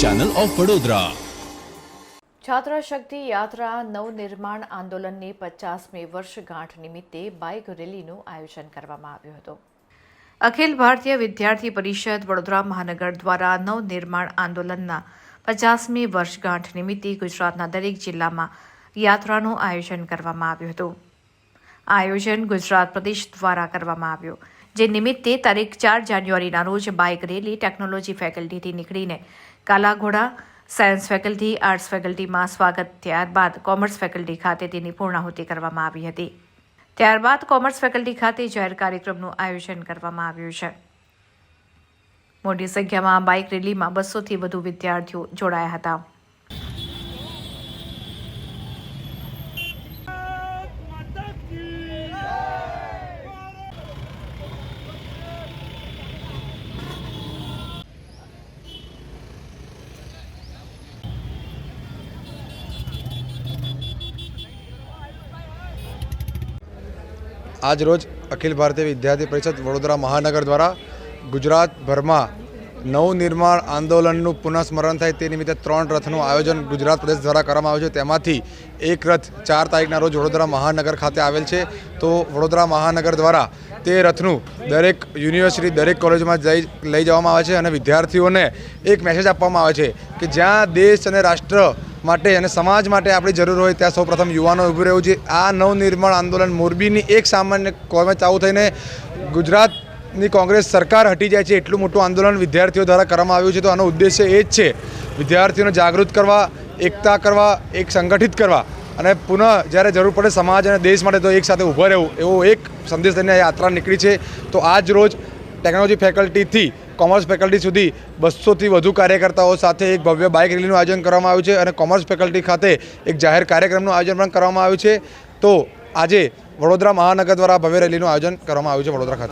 Channel of Vadodara છાત્ર શક્તિ યાત્રા નવનિર્માણ આંદોલનની પચાસમી વર્ષગાંઠ નિમિત્તે બાઇક રેલીનું આયોજન કરવામાં આવ્યું હતું. અખિલ ભારતીય વિદ્યાર્થી પરિષદ વડોદરા મહાનગર દ્વારા નવનિર્માણ આંદોલનના પચાસમી વર્ષગાંઠ નિમિત્તે ગુજરાતના દરેક જિલ્લામાં યાત્રાનું આયોજન કરવામાં આવ્યું હતું. આયોજન ગુજરાત પ્રદેશ દ્વારા કરવામાં આવ્યું. જે નિમિત્તે તારીખ ચાર જાન્યુઆરીના રોજ બાઇક રેલી ટેકનોલોજી ફેકલ્ટીથી નીકળીને કાલાઘોડા, સાયન્સ ફેકલ્ટી, આર્ટ્સ ફેકલ્ટીમાં સ્વાગત ત્યારબાદ કોમર્સ ફેકલ્ટી ખાતે તેની પૂર્ણાહુતિ કરવામાં આવી હતી. ત્યારબાદ કોમર્સ ફેકલ્ટી ખાતે જાહેર કાર્યક્રમનું આયોજન કરવામાં આવ્યું છે. મોટી સંખ્યામાં બાઇક રેલીમાં બસોથી વધુ વિદ્યાર્થીઓ જોડાયા હતા. આજ રોજ અખિલ ભારતીય વિદ્યાર્થી પરિષદ વડોદરા મહાનગર દ્વારા ગુજરાતભરમાં નવનિર્માણ આંદોલનનું પુનઃસ્મરણ થાય તે નિમિત્તે ત્રણ રથનું આયોજન ગુજરાત પ્રદેશ દ્વારા કરવામાં આવ્યું છે. તેમાંથી એક રથ ચાર તારીખના રોજ વડોદરા મહાનગર ખાતે આવેલ છે. તો વડોદરા મહાનગર દ્વારા તે રથનું દરેક યુનિવર્સિટી, દરેક કોલેજમાં જઈ, લઈ જવામાં આવે છે અને વિદ્યાર્થીઓને એક મેસેજ આપવામાં આવે છે કે જ્યાં દેશ અને રાષ્ટ્ર માટે અને સમાજ માટે આપણી જરૂર હોય ત્યાં સૌપ્રથમ યુવાનો ઊભું રહેવું છે આ નવનિર્માણ આંદોલન મોરબીની એક સામાન્ય કોમે ચાલુ થઈને ગુજરાતની કોંગ્રેસ સરકાર હટી જાય છે એટલું મોટું આંદોલન વિદ્યાર્થીઓ દ્વારા કરવામાં આવ્યું છે. તો આનો ઉદ્દેશ્ય એ જ છે, વિદ્યાર્થીઓને જાગૃત કરવા, એકતા કરવા, એક સંગઠિત કરવા અને પુનઃ જ્યારે જરૂર પડે સમાજ અને દેશ માટે તો એક સાથે ઊભા રહેવું. એવો એક સંદેશ લઈને યાત્રા નીકળી છે. તો આજ રોજ ટેકનોલોજી ફેકલ્ટીથી, કોમર્સ ફેકલ્ટી સુધી બસોથી વધુ કાર્યકર્તાઓ સાથે એક ભવ્ય બાઇક રેલીનું આયોજન કરવામાં આવ્યું છે અને કોમર્સ ફેકલ્ટી ખાતે એક જાહેર કાર્યક્રમનું આયોજન પણ કરવામાં આવ્યું છે. તો આજે વડોદરા મહાનગર દ્વારા ભવ્ય રેલીનું આયોજન કરવામાં આવ્યું છે વડોદરા ખાતે.